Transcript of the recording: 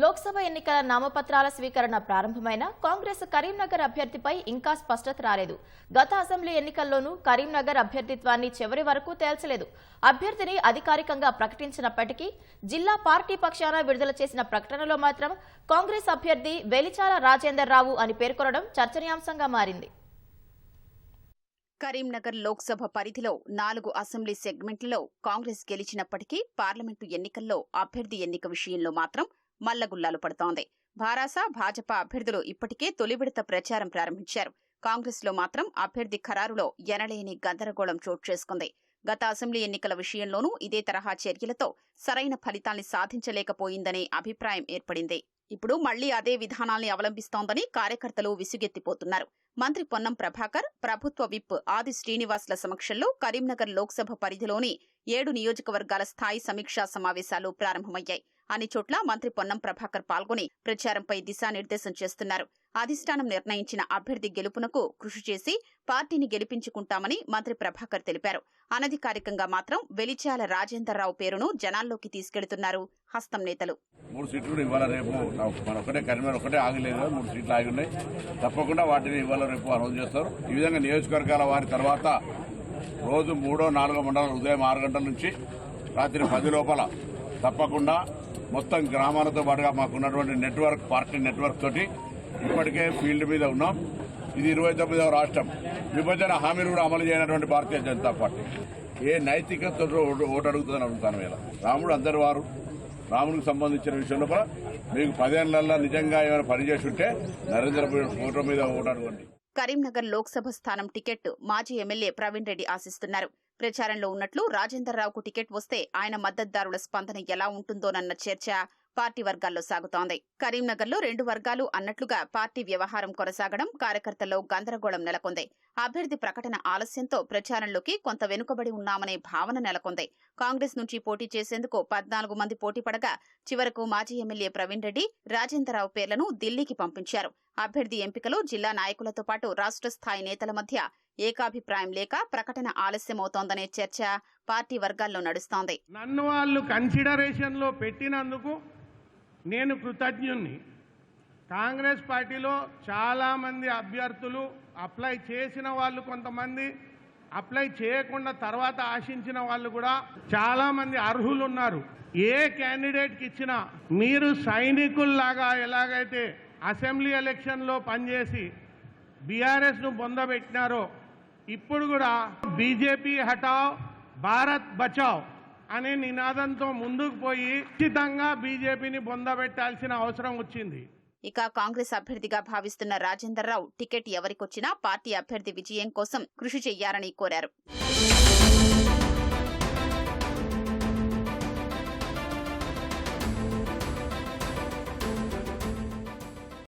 లోక్సభ ఎన్నికల నామపత్రాల స్వీకరణ ప్రారంభమైన కాంగ్రెస్ కరీంనగర్ అభ్యర్థిపై ఇంకా స్పష్టత రాలేదు. గత అసెంబ్లీ ఎన్నికల్లోనూ కరీంనగర్ అభ్యర్థిత్వాన్ని చివరి వరకు తేల్చలేదు. అభ్యర్థిని అధికారికంగా ప్రకటించినప్పటికీ జిల్లా పార్టీ పక్షాన విడుదల చేసిన ప్రకటనలో మాత్రం కాంగ్రెస్ అభ్యర్థి వెలిచాల రాజేందర్ రావు అని పేర్కొనడం చర్చనీయాంశంగా మారింది. కరీంనగర్ లోక్సభ పరిధిలో నాలుగు అసెంబ్లీ సెగ్మెంట్లలో కాంగ్రెస్ గెలిచినప్పటికీ పార్లమెంటు ఎన్నికల్లో అభ్యర్థి ఎన్నిక విషయంలో మాత్రం మల్లగుల్లాలు పడుతోంది. భారాస భాజపా అభ్యర్థులు ఇప్పటికే తొలి విడత ప్రచారం ప్రారంభించారు. కాంగ్రెస్లో మాత్రం అభ్యర్థి ఖరారులో ఎనలేని గందరగోళం చోటు చేసుకుంది. గత అసెంబ్లీ ఎన్నికల విషయంలోనూ ఇదే తరహా చర్యలతో సరైన ఫలితాల్ని సాధించలేకపోయిందనే అభిప్రాయం ఏర్పడింది. ఇప్పుడు మళ్ళీ అదే విధానాల్ని అవలంబిస్తోందని కార్యకర్తలు విసుగెత్తిపోతున్నారు. మంత్రి పొన్నం ప్రభాకర్ ప్రభుత్వ విప్ ఆది శ్రీనివాస్ల సమక్షంలో కరీంనగర్ లోక్సభ పరిధిలోని ఏడు నియోజకవర్గాల స్థాయి సమీక్షా సమావేశాలు ప్రారంభమయ్యాయి. అన్ని చోట్ల మంత్రి పొన్నం ప్రభాకర్ పాల్గొని ప్రచారంపై దిశానిర్దేశం చేస్తున్నారు. అధిష్టానం నిర్ణయించిన అభ్యర్థి గెలుపునకు కృషి చేసి పార్టీని గెలిపించుకుంటామని మంత్రి ప్రభాకర్ తెలిపారు. అనధికారికంగా మాత్రం వెలిచాల రాజేందర్రావు పేరును జనాల్లోకి తీసుకెళ్తున్నారు హస్తం నేతలు. మూడు సీట్లు ఇవాళ రేపు? మన ఒకటే కరీంనగర్ ఒకటే ఆగలేదు మూడు సీట్లు ఆగి ఉన్నాయి. తప్పకుండా వాటిని ఇవాళ రేపు అనౌన్స్ చేస్తారు. ఈ విధంగా నియోజకవర్గాల వారి తర్వాత రోజు మూడో నాలుగో మండలం ఉదయం ఆరు గంటల నుంచి రాత్రి పది లోపల తప్పకుండా మొత్తం గ్రామాలతో పాటుగా మాకున్నటువంటి నెట్వర్క్ పార్టీ నెట్వర్క్ తోటి ఇప్పటికే ఫీల్డ్ మీద ఉన్నాం. ఇది ఇరవై తొమ్మిదవ రాష్ట్రం. విభజన హామీలు కూడా అమలు చేయనటువంటి భారతీయ జనతా పార్టీ. ఏ నైతికతతో ఓటు అడుగుతుందని అడుగుతాను వేళ రాముడు అందరి వారు రాముడికి సంబంధించిన విషయంలో కూడా మీకు పదేళ్ళలో నిజంగా ఏమైనా పనిచేసి ఉంటే నరేంద్ర మోడీ ఫోటో మీద ఓటు అడగండి. కరీంనగర్ లోక్సభ స్థానం టికెట్ మాజీ ఎమ్మెల్యే ప్రవీణ్ రెడ్డి ఆశిస్తున్నారు. ప్రచారంలో ఉన్నట్లు రాజేందర్రావుకు టికెట్ వస్తే ఆయన మద్దతుదారుల స్పందన ఎలా ఉంటుందోనన్న చర్చ పార్టీ వర్గాల్లో సాగుతోంది. కరీంనగర్లో రెండు వర్గాలు అన్నట్లుగా పార్టీ వ్యవహారం కొనసాగడం కార్యకర్తల్లో గందరగోళం నెలకొంది. అభ్యర్థి ప్రకటన ఆలస్యంతో ప్రచారంలోకి కొంత వెనుకబడి ఉన్నామనే భావన నెలకొంది. కాంగ్రెస్ నుంచి పోటీ చేసేందుకు పద్నాలుగు మంది పోటీ పడగా చివరకు మాజీ ఎమ్మెల్యే ప్రవీణ్ రెడ్డి రాజేంద్రరావు పేర్లను ఢిల్లీకి పంపించారు. అభ్యర్థి ఎంపికలో జిల్లా నాయకులతో పాటు రాష్ట్ర స్థాయి నేతల మధ్య ఏకాభిప్రాయం లేక ప్రకటన ఆలస్యమవుతోందనే చర్చ పార్టీ వర్గాల్లో నడుస్తోంది. నన్ను వాళ్ళు కన్సిడరేషన్లో పెట్టినందుకు నేను కృతజ్ఞుణ్ణి. కాంగ్రెస్ పార్టీలో చాలామంది అభ్యర్థులు అప్లై చేసిన వాళ్ళు కొంతమంది అప్లై చేయకుండా తర్వాత ఆశించిన వాళ్ళు కూడా చాలామంది అర్హులు ఉన్నారు ఏ క్యాండిడేట్కి ఇచ్చినా మీరు సైనికుల్లాగా ఎలాగైతే అసెంబ్లీ ఎలక్షన్లో పనిచేసి బీఆర్ఎస్ను పొందబెట్టినారో ఇప్పుడు కూడా బీజేపీ హటావ్ భారత్ బచావ్ అనే నినాదంతో ముందుకు పోయి ఖచ్చితంగా బీజేపీని పొందబెట్టాల్సిన అవసరం వచ్చింది. ఇక కాంగ్రెస్ అభ్యర్థిగా భావిస్తున్న రాజేందర్ రావు టికెట్ ఎవరికొచ్చినా పార్టీ అభ్యర్థి విజయం కోసం కృషి చెయ్యాలని కోరారు.